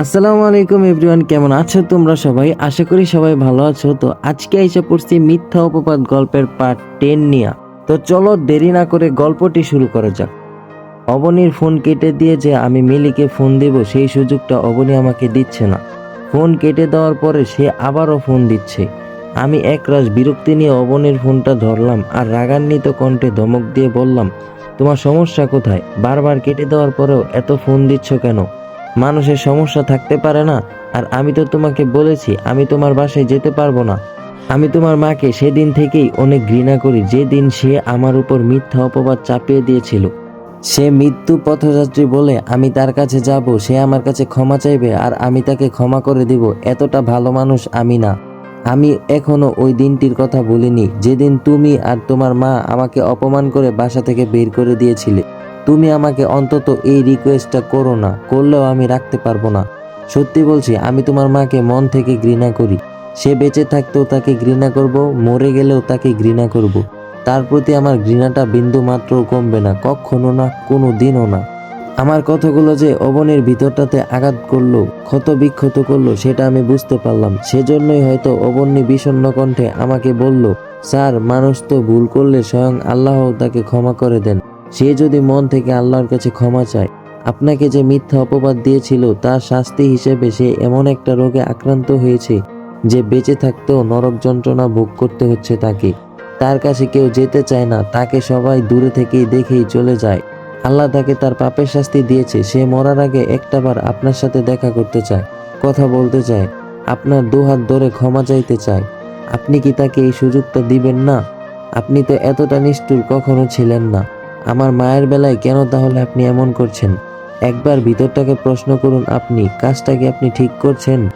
আসসালামু আলাইকুম এভরিওয়ান, কেমন আছো তোমরা সবাই? আশা করি সবাই ভালো আছো। তো আজকে এসে পড়ছি মিথ্যা উপপাদ গল্পের পার্ট টেন নিয়া। তো চলো দেরি না করে গল্পটি শুরু করা যাক। অবনীর ফোন কেটে দিয়ে যে আমি মিলিকে ফোন দেব, সেই সুযোগটা অবনী আমাকে দিচ্ছে না। ফোন কেটে দেওয়ার পরে সে আবারও ফোন দিচ্ছে। আমি একরাশ বিরক্তি নিয়ে অবনীর ফোনটা ধরলাম আর রাগান্বিত কণ্ঠে ধমক দিয়ে বললাম, তোমার সমস্যা কোথায়? বারবার কেটে দেওয়ার পরেও এত ফোন দিচ্ছ কেন? মানুষের সমস্যা থাকতে পারে না। আর আমি তো তোমাকে বলেছি, আমি তোমার বাসায় যেতে পারব না। আমি তোমার মাকে সেদিন থেকেই অনেক ঘৃণা করি, যেদিন সে আমার উপর মিথ্যা অপবাদ চাপিয়ে দিয়েছিল। সে মৃত্যু পথযাত্রী বলে আমি তার কাছে যাব, সে আমার কাছে ক্ষমা চাইবে আর আমি তাকে ক্ষমা করে দিব, এতটা ভালো মানুষ আমি না। আমি এখনও ওই দিনটির কথা বলিনি, যেদিন তুমি আর তোমার মা আমাকে অপমান করে বাসা থেকে বের করে দিয়েছিলে। তুমি আমাকে অন্তত এই রিকোয়েস্টটা করো না, করলেও আমি রাখতে পারব না। সত্যি বলছি, আমি তোমার মাকে মন থেকে ঘৃণা করি। সে বেঁচে থাকতেও তাকে ঘৃণা করব, মরে গেলেও তাকে ঘৃণা করব। তার প্রতি আমার ঘৃণাটা বিন্দু মাত্র কমবে না, কখনো না, কোনো দিনও না। আমার কথাগুলো যে অবনের ভিতরটাতে আঘাত করল, ক্ষত বিক্ষত করল, সেটা আমি বুঝতে পারলাম। সেজন্যই হয়তো অবন্যী বিষণ্ণ কণ্ঠে আমাকে বলল, স্যার, মানুষ তো ভুল করলে স্বয়ং আল্লাহ তাকে ক্ষমা করে দেন। সে যদি মন থেকে আল্লাহর কাছে ক্ষমা চায়, আপনাকে যে মিথ্যা অপবাদ দিয়েছিল তার শাস্তি হিসেবে সে এমন একটা রোগে আক্রান্ত হয়েছে যে বেঁচে থাকতেও নরক যন্ত্রণা ভোগ করতে হচ্ছে তাকে। তার কাছে কেউ যেতে চায় না, তাকে সবাই দূরে থেকেই দেখেই চলে যায়। আল্লাহ তাকে তার পাপের শাস্তি দিয়েছে, সে মরার আগে একটাবার আপনার সাথে দেখা করতে চায়, কথা বলতে চায়, আপনার দুহাত ধরে ক্ষমা চাইতে চায়। আপনি কি তাকে এই সুযোগটা দিবেন না? আপনি তো এতটা নিষ্ঠুর কখনো ছিলেন না। আমার মায়ের বেলায় কেন তাহলে আপনি এমন করছেন? একবার ভিতরটাকে প্রশ্ন করুন আপনি, কাজটা কি আপনি ঠিক করছেন?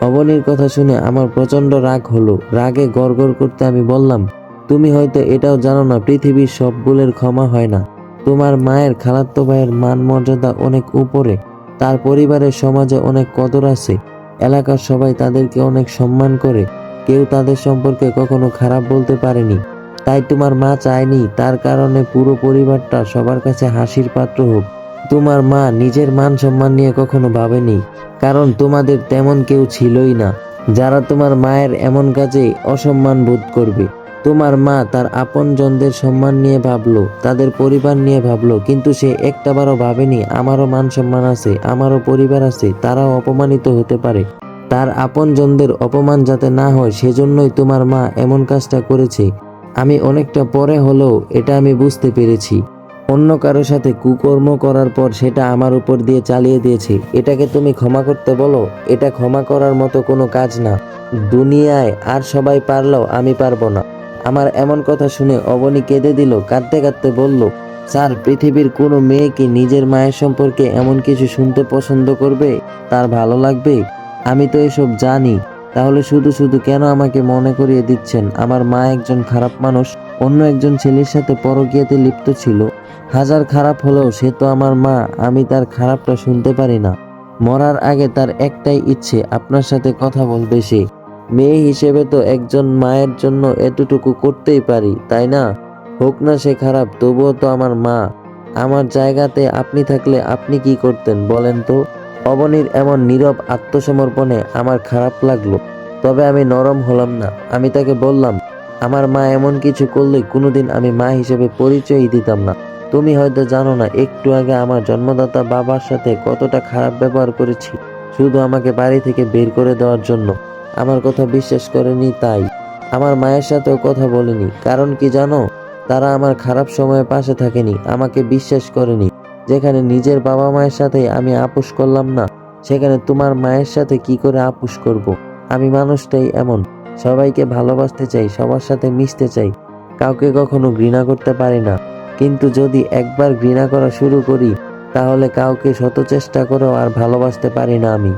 অবনীর কথা শুনে আমার প্রচণ্ড রাগ হলো। রাগে গড়গড় করতে আমি বললাম, তুমি হয়তো এটাও জানো না, পৃথিবীর সব ভুলের ক্ষমা হয় না। তোমার মায়ের খালাত্তো ভাইয়ের মান মর্যাদা অনেক উপরে, তার পরিবারের সমাজে অনেক কদর আছে। এলাকার সবাই তাদেরকে অনেক সম্মান করে। কেউ তাদের সম্পর্কে কখনো খারাপ বলতে পারেনি। তাই তোমার মা চায়নি, তার কারণে পুরো পরিবারটা সবার কাছে হাসির পাত্র হোক। তোমার মা নিজের মান সম্মান নিয়ে কখনো ভাবেনি, কারণ তোমাদের তেমন কেউ ছিলই না। যারা তোমার মায়ের এমন কাজে অসম্মান বোধ করবে। তোমার মা তার আপনজনদের সম্মান নিয়ে ভাবলো, তাদের পরিবার নিয়ে ভাবলো, কিন্তু সে একটাবারও ভাবেনি, আমারও মান সম্মান আছে, আমারও পরিবার আছে, তারাও অপমানিত হতে পারে। তার আপনজনদের অপমান যাতে না হয়, সেজন্যই তোমার মা এমন কাজটা করেছে। আমি অনেকটা পরে হলেও এটা আমি বুঝতে পেরেছি। অন্য কারও সাথে কুকর্ম করার পর সেটা আমার উপর দিয়ে চালিয়ে দিয়েছে। এটাকে তুমি ক্ষমা করতে বলো, এটা ক্ষমা করার মতো কোনো কাজ না। দুনিয়ায় আর সবাই পারলেও আমি পারব না। আমার এমন কথা শুনে অবনী কেঁদে দিল, কাঁদতে কাঁদতে বলল, স্যার, পৃথিবীর কোনো মেয়ে কি নিজের মায়ের সম্পর্কে এমন কিছু শুনতে পছন্দ করবে? তার ভালো লাগবে? আমি তো এসব জানি। তাহলে শুধু শুধু কেন আমাকে মনে করিয়ে দিচ্ছেন? আমার মা একজন খারাপ মানুষ, অন্য একজন ছেলের সাথে পরকীয়াতে লিপ্ত ছিল। হাজার খারাপ হলেও সে তো আমার মা, আমি তার খারাপটা শুনতে পারি না। মরার আগে তার একটাই ইচ্ছে, আপনার সাথে কথা বলবে সে। মেয়ে হিসেবে তো একজন মায়ের জন্য এতটুকু করতেই পারি, তাই না? হোক না সে খারাপ, তবুও তো আমার মা। আমার জায়গাতে আপনি থাকলে আপনি কি করতেন, বলেন তো? অবনীর এমন নীরব আত্মসমর্পণে আমার খারাপ লাগল। তবে আমি নরম হলাম না। আমি তাকে বললাম, আমার মা এমন কিছু করলে কোনোদিন আমি মা হিসেবে পরিচয়ই দিতাম না। তুমি হয়তো জানো না, একটু আগে আমার জন্মদাতা বাবার সাথে কতটা খারাপ ব্যবহার করেছি, শুধু আমাকে বাড়ি থেকে বের করে দেওয়ার জন্য। আমার কথা বিশ্বাস করেনি তাই। আমার মায়ের সাথেও কথা বলিনি। কারণ কি জানো, তারা আমার খারাপ সময়ে পাশে থাকেনি, আমাকে বিশ্বাস করেনি। যেখানে নিজের বাবা মায়ের সাথে আমি আপোষ করলাম না, সেখানে তোমার মায়ের সাথে কি করে আপোষ করব। আমি মানুষটাই এমন। সবাইকে ভালোবাসতে চাই, সবার সাথে মিশতে চাই। কাউকে কখনো ঘৃণা করতে পারি না। কিন্তু যদি একবার ঘৃণা করা শুরু করি, তাহলে কাউকে শত চেষ্টা করেও আর ভালোবাসতে পারি না আমি।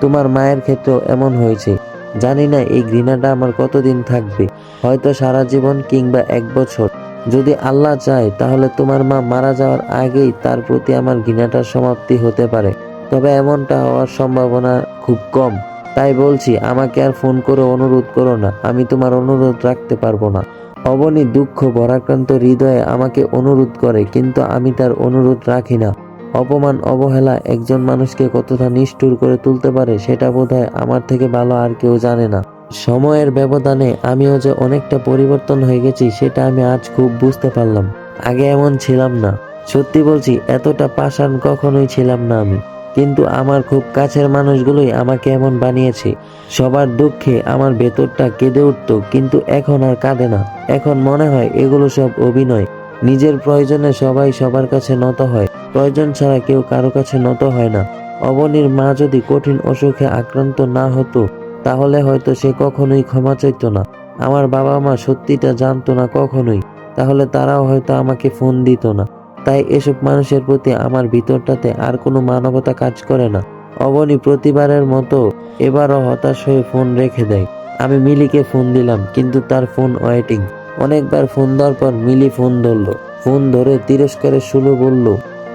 তোমার মায়ের ক্ষেত্রেও এমন হয়েছে। জানি না এই ঘৃণাটা আমার কতদিন থাকবে। হয়তো সারা জীবন কিংবা এক বছর। যদি আল্লাহ চায়, তাহলে তোমার মা মারা যাওয়ার আগেই তার প্রতি আমার ঘৃণাটার সমাপ্তি হতে পারে। তবে এমনটা হওয়ার সম্ভাবনা খুব কম। তাই বলছি, আমাকে আর ফোন করে অনুরোধ করো না। আমি তোমার অনুরোধ রাখতে পারব না। অবনী দুঃখ ভরাক্রান্ত হৃদয়ে আমাকে অনুরোধ করে, কিন্তু আমি তার অনুরোধ রাখি না। অপমান, অবহেলা একজন মানুষকে কতটা নিষ্ঠুর করে তুলতে পারে, সেটা বোধহয় আমার থেকে ভালো আর কেউ জানে না। সময়ের ব্যবধানে আমিও যে অনেকটা পরিবর্তন হয়ে গেছি, সেটা আমি আজ খুব বুঝতে পারলাম। আগে এমন ছিলাম না। সত্যি বলছি, এতটা পাষাণ কখনোই ছিলাম না আমি। কিন্তু আমার খুব কাছের মানুষগুলোই আমাকে এমন বানিয়েছে। সবার দুঃখে আমার ভেতরটা কেঁদে উঠতো, কিন্তু এখন আর কাঁদে না। এখন মনে হয় এগুলো সব অভিনয়। নিজের প্রয়োজনে সবাই সবার কাছে নত হয়। প্রয়োজন ছাড়া কেউ কারও কাছে নত হয় না। অবনীর মা যদি কঠিন অসুখে আক্রান্ত না হতো তাহলে হয়তো সে কখনোই ক্ষমা চাইতো না। আমার বাবা মা সত্যিটা জানতো না কখনোই। তাহলে তারাও হয়তো আমাকে ফোন দিত না। তাই এসব মানুষের প্রতি আমার ভিতরটাতে আর কোনো মানবতা কাজ করে না। অবনী প্রতিবারের মতো এবারও হতাশ হয়ে ফোন রেখে দেয়। আমি মিলিকে ফোন দিলাম, কিন্তু তার ফোন ওয়েটিং। অনেকবার ফোন দেওয়ার পর মিলি ফোন ধরলো। ফোন ধরে তিরস্কারের সুলো বলল,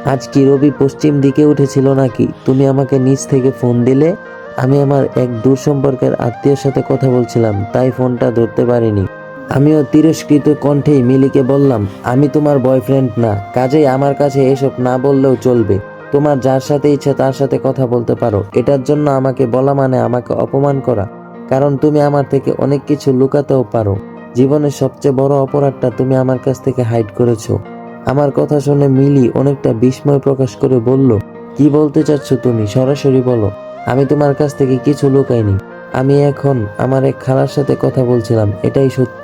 আজ কি রবি পশ্চিম দিকে উঠেছিল নাকি? তুমি আমাকে নিচ থেকে ফোন দিলে? আমি আমার এক দূর সম্পর্কের আত্মীয়র সাথে কথা বলছিলাম, তাই ফোনটা ধরতে পারিনি। আমিও তিরস্কৃত কণ্ঠেই মিলিকে বললাম, আমি তোমার বয়ফ্রেন্ড না, কাজেই আমার কাছে এসব না বললেও চলবে। তোমার যার সাথে ইচ্ছে তার সাথে কথা বলতে পারো। এটার জন্য আমাকে বলা মানে আমাকে অপমান করা। কারণ তুমি আমার থেকে অনেক কিছু লুকাতেও পারো। জীবনের সবচেয়ে বড় অপরাধটা তুমি আমার কাছ থেকে হাইড করেছ। আমার কথা শুনে মিলি অনেকটা বিস্ময় প্রকাশ করে বলল, কি বলতে চাচ্ছ তুমি? সরাসরি বলো। আমি তোমার কাছ থেকে কিছু লুকাইনি। আমি এখন আমার এক খালার সাথে কথা বলছিলাম, এটাই সত্য।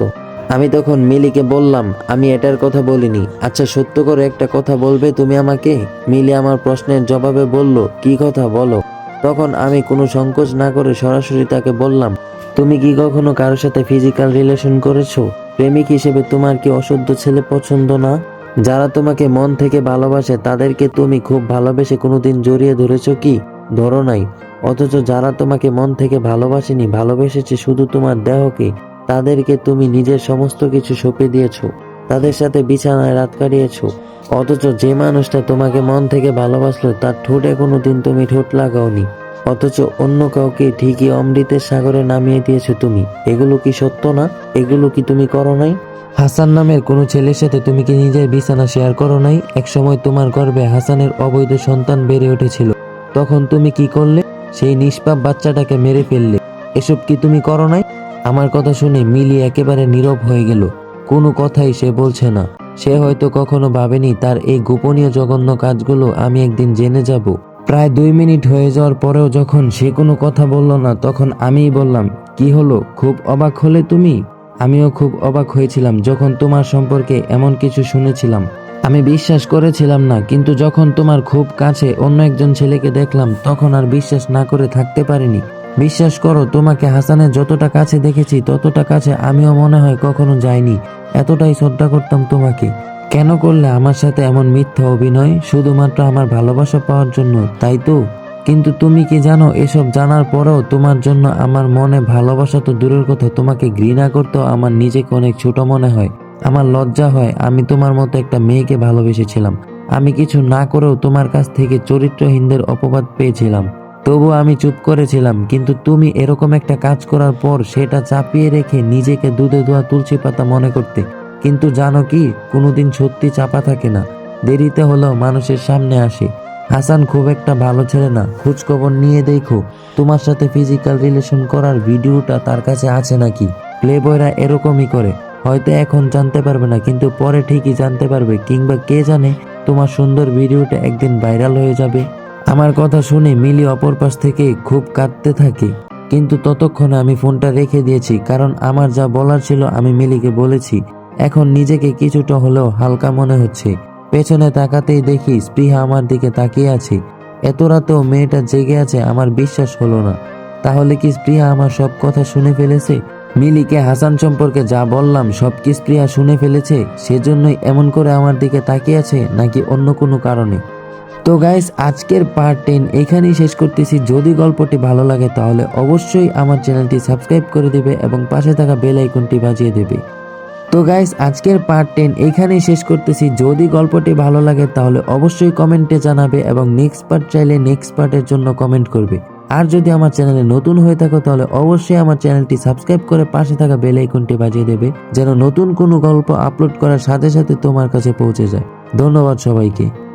আমি তখন মিলিকে বললাম, আমি এটার কথা বলিনি। আচ্ছা সত্য করে একটা কথা বলবে তুমি আমাকে? মিলি আমার প্রশ্নের জবাবে বলল, কি কথা বলো? তখন আমি কোনো সংকোচ না করে সরাসরি তাকে বললাম, তুমি কি কখনো কারোর সাথে ফিজিক্যাল রিলেশন করেছ? প্রেমিক হিসেবে তোমার কি অসহ্য ছেলে পছন্দ না? যারা তোমাকে মন থেকে ভালোবাসে, তাদেরকে তুমি খুব ভালোবেসে কোনোদিন জড়িয়ে ধরেছো কি? ধরো নাই। অথচ যারা তোমাকে মন থেকে ভালোবাসেনি, ভালোবেসেছে শুধু তোমার দেহকে, তাদেরকে তুমি নিজের সমস্ত কিছু সঁপে দিয়েছ, তাদের সাথে বিছানায় রাত কাটিয়েছো। অথচ যে মানুষটা তোমাকে মন থেকে ভালোবাসলো, তার ঠোঁটে কোনো দিন তুমি ঠোঁট লাগাওনি। অথচ অন্য কাউকে ঠিকই অমৃতের সাগরে নামিয়ে দিয়েছ তুমি। এগুলো কি সত্য না? এগুলো কি তুমি করো নাই? হাসান নামের কোনো ছেলের সাথে তুমি কি নিজের বিছানা শেয়ার করো নাই? একসময় তোমার গর্ভে হাসানের অবৈধ সন্তান বেড়ে উঠেছিল। তখন তুমি কি করলে? সেই নিষ্পাপ বাচ্চাটাকে মেরে ফেললে। এসব কি তুমি করো নাই? আমার কথা শুনে মিলি একেবারে নীরব হয়ে গেল। কোনো কথাই সে বলছে না। সে হয়তো কখনো ভাবেনি তার এই গোপনীয় জঘন্য কাজগুলো আমি একদিন জেনে যাব। প্রায় দুই মিনিট হয়ে যাওয়ার পরেও যখন সে কোনো কথা বলল না, তখন আমিই বললাম, কি হলো? খুব অবাক হলে তুমি? আমিও খুব অবাক হয়েছিলাম যখন তোমার সম্পর্কে এমন কিছু শুনেছিলাম। আমি বিশ্বাস করেছিলাম না, কিন্তু যখন তোমার খুব কাছে অন্য একজন ছেলেকে দেখলাম, তখন আর বিশ্বাস না করে থাকতে পারিনি। বিশ্বাস করো, তোমাকে হাসানের যতটা কাছে দেখেছি, ততটা কাছে আমিও মনে হয় কখনো যাইনি। এতটাই শ্রদ্ধা করতাম তোমাকে। কেন করলে আমার সাথে এমন মিথ্যা অভিনয়? শুধুমাত্র আমার ভালোবাসা পাওয়ার জন্য, তাই তো? কিন্তু তুমি কি জানো, এসব জানার পরেও তোমার জন্য আমার মনে ভালোবাসা তো দূরের কথা, তোমাকে ঘৃণা করতেও আমার নিজেকে অনেক ছোট মনে হয়। আমার লজ্জা হয়, আমি তোমার মতো একটা মেয়েকে ভালোবেসেছিলাম। আমি কিছু না করেও তোমার কাছ থেকে চরিত্রহীনদের অপবাদ পেয়েছিলাম। তবু আমি চুপ করেছিলাম, কিন্তু তুমি এরকম একটা কাজ করার পর সেটা চাপিয়ে রেখে নিজেকে দুধে ধোয়া তুলসী পাতা মনে করতে। কিন্তু জানো কি, কোনোদিন সত্যি চাপা থাকে না। দেরিতে হলেও মানুষের সামনে আসে। হাসান খুব একটা ভালো ছেলে না, খোঁজখবর নিয়ে দেখো। তোমার সাথে ফিজিক্যাল রিলেশন করার ভিডিওটা তার কাছে আছে নাকি? প্লে বয়রা এরকমই করে। হয়তো এখন জানতে পারবে না, কিন্তু পরে ঠিকই জানতে পারবে কিংবা কে জানে তোমার সুন্দর ভিডিওটা একদিন ভাইরাল হয়ে যাবে। আমার কথা শুনে মিলি অপর পাশ থেকে খুব কাঁদতে থাকে, কিন্তু ততক্ষণে আমি ফোনটা রেখে দিয়েছি, কারণ আমার যা বলার ছিল আমি মিলিকে বলেছি। এখন নিজেকে কিছুটা হলেও হালকা মনে হচ্ছে। পেছনে তাকাতেই দেখি স্পৃহা আমার দিকে তাকিয়ে আছে। এত রাতেও মেয়েটা জেগে আছে, আমার বিশ্বাস হলো না। তাহলে কি স্পৃহা আমার সব কথা শুনে ফেলেছে? মিলিকে হাসান সম্পর্কে যা বললাম, সব কি স্পৃহা শুনে ফেলেছে? সেজন্যই এমন করে আমার দিকে তাকিয়ে আছে নাকি অন্য কোনো কারণে? তো গাইস আজকের পার্ট টেন এখানেই শেষ করতেছি। যদি গল্পটি ভালো লাগে, তাহলে অবশ্যই আমার চ্যানেলটি সাবস্ক্রাইব করে দেবে এবং পাশে থাকা বেল আইকনটি বাজিয়ে দেবে। তো গাইস আজকের পার্ট টেন এখানেই শেষ করতেছি। যদি গল্পটি ভালো লাগে, তাহলে অবশ্যই কমেন্টে জানাবে এবং নেক্সট পার্ট চাইলে নেক্সট পার্টের জন্য কমেন্ট করবে। আর যদি আমার চ্যানেলে নতুন হয়ে থাকো, তাহলে অবশ্যই আমার চ্যানেলটি সাবস্ক্রাইব করে পাশে থাকা বেল আইকনটি বাজিয়ে দেবে, যেন নতুন কোনো গল্প আপলোড করার সাথে সাথে তোমার কাছে পৌঁছে যায়। ধন্যবাদ সবাইকে।